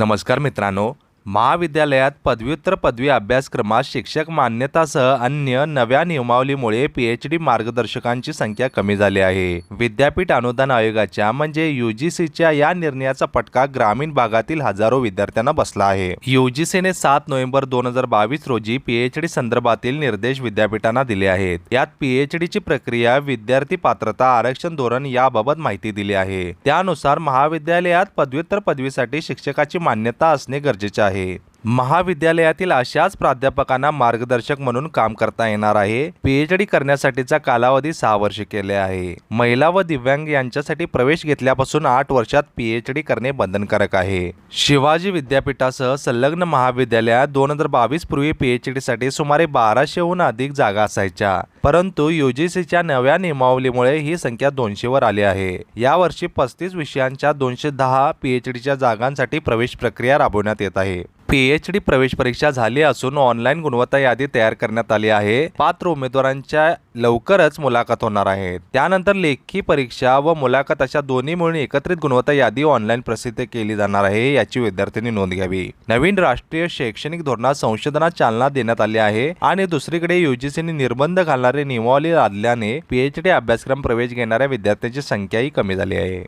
नमस्कार मित्रांनो महाविद्यालयात पदव्युत्तर पदवी अभ्यासक्रमात शिक्षक मान्यतासह अन्य नव्या नियमावलीमुळे पीएच डी मार्गदर्शकांची संख्या कमी झाली आहे. विद्यापीठ अनुदान आयोगाच्या म्हणजे यूजीसीच्या या निर्णयाचा फटका ग्रामीण भागातील हजारो विद्यार्थ्यांना बसला आहे. यूजीसीने सात नोव्हेंबर दोन हजार बावीस रोजी पीएच डी संदर्भातील निर्देश विद्यापीठांना दिले आहेत. यात पीएच डीची प्रक्रिया विद्यार्थी पात्रता आरक्षण धोरण याबाबत माहिती दिली आहे. त्यानुसार महाविद्यालयात पदव्युत्तर पदवीसाठी शिक्षकाची मान्यता असणे गरजेचे आहे. आहे महाविद्यालयातील अशाच प्राध्यापकांना मार्गदर्शक म्हणून काम करता येणार आहे. पीएचडी करण्यासाठीचा कालावधी सहा वर्षे केले आहे. महिला व दिव्यांग यांच्यासाठी प्रवेश घेतल्यापासून आठ वर्षात पीएचडी करणे बंधनकारक आहे. शिवाजी विद्यापीठासह संलग्न महाविद्यालयात दोन हजार बावीस पूर्वी पीएचडी साठी सुमारे बाराशेहून अधिक जागा असायच्या. परंतु युजीसीच्या नव्या नियमावलीमुळे ही संख्या दोनशेवर आली आहे. यावर्षी पस्तीस विषयांच्या दोनशे दहा पीएचडीच्या जागांसाठी प्रवेश प्रक्रिया राबवण्यात येत आहे. पीएचडी प्रवेश परीक्षा झाली असून ऑनलाईन गुणवत्ता यादी तयार करण्यात आली आहे. पात्र उमेदवारांच्या लवकरच मुलाखत होणार आहे. त्यानंतर लेखी परीक्षा व मुलाखत अशा दोन्ही मिळून एकत्रित गुणवत्ता यादी ऑनलाईन प्रसिद्ध केली जाणार आहे याची विद्यार्थ्यांनी नोंद घ्यावी. नवीन राष्ट्रीय शैक्षणिक धोरणात संशोधनात चालना देण्यात आली आहे आणि दुसरीकडे युजीसीने निर्बंध घालणारे नियमावली लादल्याने पीएचडी अभ्यासक्रम प्रवेश घेणाऱ्या विद्यार्थ्यांची संख्याही कमी झाली आहे.